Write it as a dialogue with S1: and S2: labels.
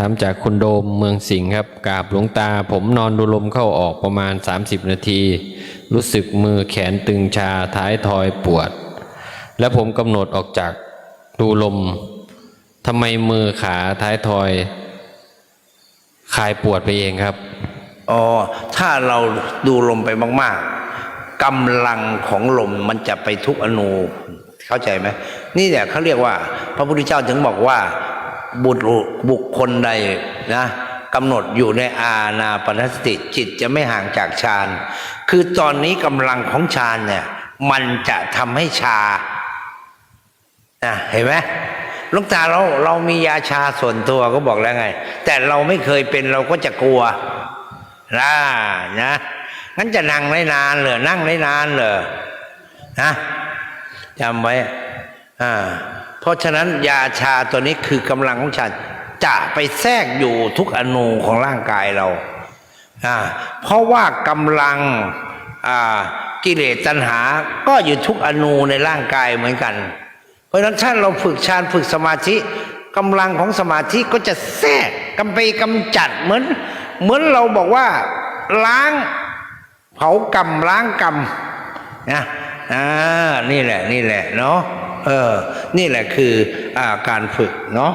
S1: ถามจากคุณโดมเมืองสิงห์ครับกราบหลวงตา ผมนอนดูลมเข้าออกประมาณ 30 นาที รู้สึกมือแขนตึงชาท้ายทอยปวด และผมกำหนดออกจากดูลมทำไมมือขาท้ายทอยคลายปวดไปเองครับ
S2: อ๋อถ้าเราดูลมไปมาก ๆกำลังของลมมันจะไปทุกอนูเข้าใจไหมนี่เนี่ยเขาเรียกว่า พระพุทธเจ้าถึงบอกว่า บุตรบุคคลใดนะกำหนดอยู่ในอาณาปณสติจิตจะไม่ห่างจากฌานคือตอนนี้กำลังของฌานเนี่ยมันจะทำให้ชานะเห็นไหมลูกตาเราเรามียาชาส่วนตัวก็บอกแล้วไง แต่เราไม่เคยเป็นเราก็จะกลัวนะนะงั้นจะนั่งได้นานเหรอนั่งได้นานเหรอนะจำไว้อ่า ราะฉะนั้นยาชาตัวนี้คือกำลังของชาจะไปแทรกอยู่ทุกอนูของร่างกายเราอ่าเพราะว่ากำลังอ่ากิเลสตัณหาก็อยู่ทุกอนูในร่างกายเหมือนกัน เพราะฉะนั้นถ้าเราฝึกฌานฝึกสมาธิกำลังของสมาธิก็จะแทรกกำไปกำจัดเหมือน เหมือนเราบอกว่าล้างเผากรรมล้างกรรมนะอ่านี่แหละนี่แหละเนาะ เออ นี่แหละคืออาการฝึกเนาะ